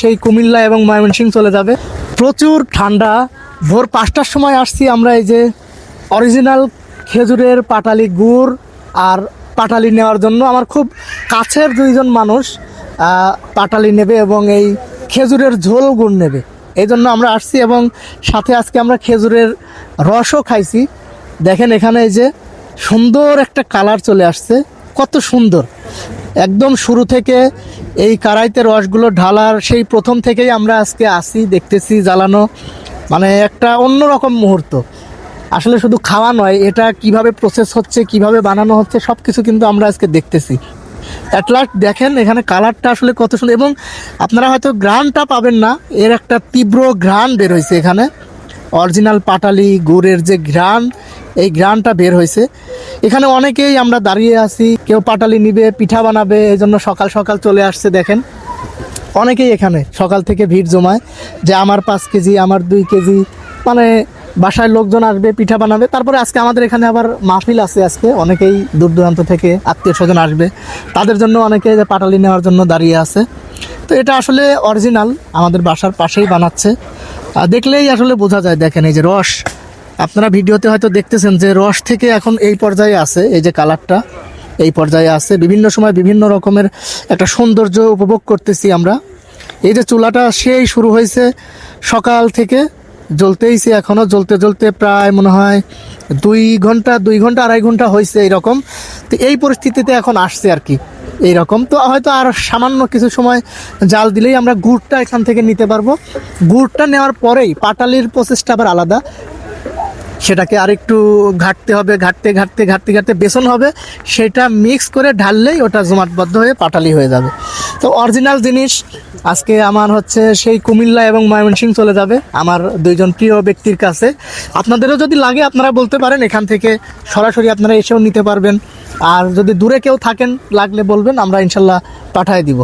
সেই কুমিল্লা এবং ময়মনসিংহ চলে যাবে। প্রচুর ঠান্ডা। ভোর পাঁচটার সময় আসছি আমরা এই যে অরিজিনাল খেজুরের পাটালি গুড় আর পাটালি নেওয়ার জন্য। আমার খুব কাছের দুইজন মানুষ পাটালি নেবে এবং এই খেজুরের ঝোল গুড় নেবে। এই জন্য আমরা আসছি এবং সাথে আজকে আমরা খেজুরের রসও খাইছি। দেখেন এখানে এই যে সুন্দর একটা কালার চলে আসছে। কত সুন্দর। একদম শুরু থেকে এই কারাইতে রসগুলো ঢালার সেই প্রথম থেকেই আমরা আজকে আসি, দেখতেছি জ্বালানো। মানে একটা অন্যরকম মুহূর্ত। আসলে শুধু খাওয়া নয়, এটা কীভাবে প্রসেস হচ্ছে, কীভাবে বানানো হচ্ছে সব কিছু কিন্তু আমরা আজকে দেখতেছি। অ্যাট লাস্ট দেখেন এখানে কালারটা আসলে কত সুন্দর। এবং আপনারা হয়তো ঘ্রাণটা পাবেন না, এর একটা তীব্র ঘ্রাণ বের হয়েছে এখানে। অরিজিনাল পাটালি, গুড়ের যে ঘ্রাণ, এই ঘ্রাণটা বের হয়েছে। এখানে অনেকেই আমরা দাঁড়িয়ে আছি, কেউ পাটালি নিবে, পিঠা বানাবে এই জন্য সকাল সকাল চলে আসছে, দেখেন। অনেকেই এখানে সকাল থেকে ভিড় জমায় যে আমার পাঁচ কেজি, আমার দুই কেজি মানে বাসায় লোকজন আসবে, পিঠা বানাবে। তারপরে আজকে আমাদের এখানে আবার মাহফিল আছে আজকে, অনেকেই দূর দূরান্ত থেকে আত্মীয় স্বজন আসবে। তাদের জন্য অনেকে পাটালি নেওয়ার জন্য দাঁড়িয়ে আছে। তো এটা আসলে অরিজিনাল, আমাদের বাসার পাশেই বানাচ্ছে। দেখলেই আসলে বোঝা যায়, দেখেন এই যে রস। আপনারা ভিডিওতে হয়তো দেখতেছেন যে রস থেকে এখন এই পর্যায়ে আছে, এই যে কালারটা এই পর্যায়ে আছে। বিভিন্ন সময় বিভিন্ন রকমের একটা সৌন্দর্য উপভোগ করতেছি আমরা। এই যে চুলাটা সেই শুরু হয়েছে সকাল থেকে, জ্বলতেইছে এখনও জ্বলতে জ্বলতে প্রায় মনে হয় দুই ঘণ্টা দুই ঘণ্টা, আড়াই ঘণ্টা হয়েছে এইরকম তো এই পরিস্থিতিতে এখন আসছে আর কি। এইরকম। তো হয়তো আর সামান্য কিছু সময় জাল দিলেই আমরা গুড়টা এখান থেকে নিতে পারব। গুড়টা নেওয়ার পরেই পাটালির প্রসেসটা আবার আলাদা। সেটাকে আরেকটু ঘাটতে হবে, ঘাটতে ঘাটতে ঘাটতে ঘাটতে, বেসন হবে। সেটা মিক্স করে ঢাললেই ওটা জমাটবদ্ধ হয়ে পাটালি হয়ে যাবে। তো অরিজিনাল জিনিস, আজকে আমার হচ্ছে সেই কুমিল্লা এবং ময়মনসিং চলে যাবে আমার দুইজন প্রিয় ব্যক্তির কাছে। আপনাদেরও যদি লাগে আপনারা বলতে পারেন, এখান থেকে সরাসরি আপনারা এসেও নিতে পারবেন। আর যদি দূরে কেউ থাকেন, লাগলে বলবেন, আমরা ইনশাল্লাহ পাঠায় দিব।